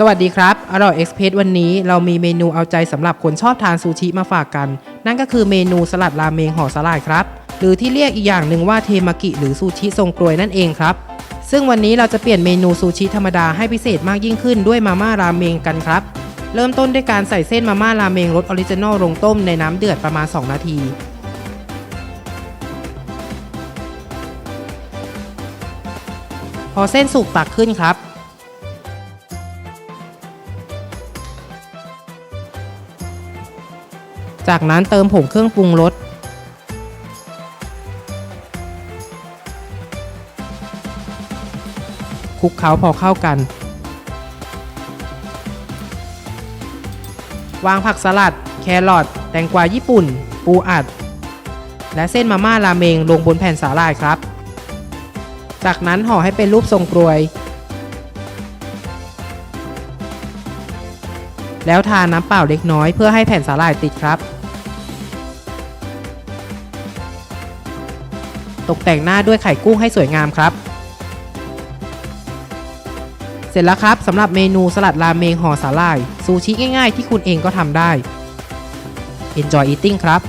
สวัสดีครับ อร่อยเอ็กซ์เพรสวันนี้เรามีเมนูเอาใจสำหรับคนชอบทานซูชิมาฝากกัน นั่นก็คือเมนูสลัดราเมงห่อสลายครับ หรือที่เรียกอีกอย่างหนึ่งว่าเทมากิหรือซูชิทรงกลวยนั่นเองครับ ซึ่งวันนี้เราจะเปลี่ยนเมนูซูชิธรรมดาให้พิเศษมากยิ่งขึ้นด้วยมาม่าราเมงกันครับ เริ่มต้นด้วยการใส่เส้นมาม่าราเมงรสออริจินอลลงต้มในน้ำเดือดประมาณ 2 นาทีพอเส้นสุกตักขึ้นครับ จากนั้นเติมผงเครื่องปรุงรส คลุกเคล้าพอเข้ากัน วางผักสลัด แครอท แตงกวาญี่ปุ่น ปูอัด และเส้นมาม่าราเมงลงบนแผ่นสาหร่ายครับ จากนั้นห่อให้เป็นรูปทรงกรวย แล้วทาน้ำเปล่าเล็กน้อยเพื่อให้แผ่นสาหร่ายติดครับ ตกแต่งหน้าด้วยไข่กุ้งให้สวยงามครับ เสร็จแล้วครับสำหรับเมนูสลัดราเมงห่อสาหร่ายซูชิง่ายๆ ที่คุณเองก็ทำได้ Enjoy eating ครับ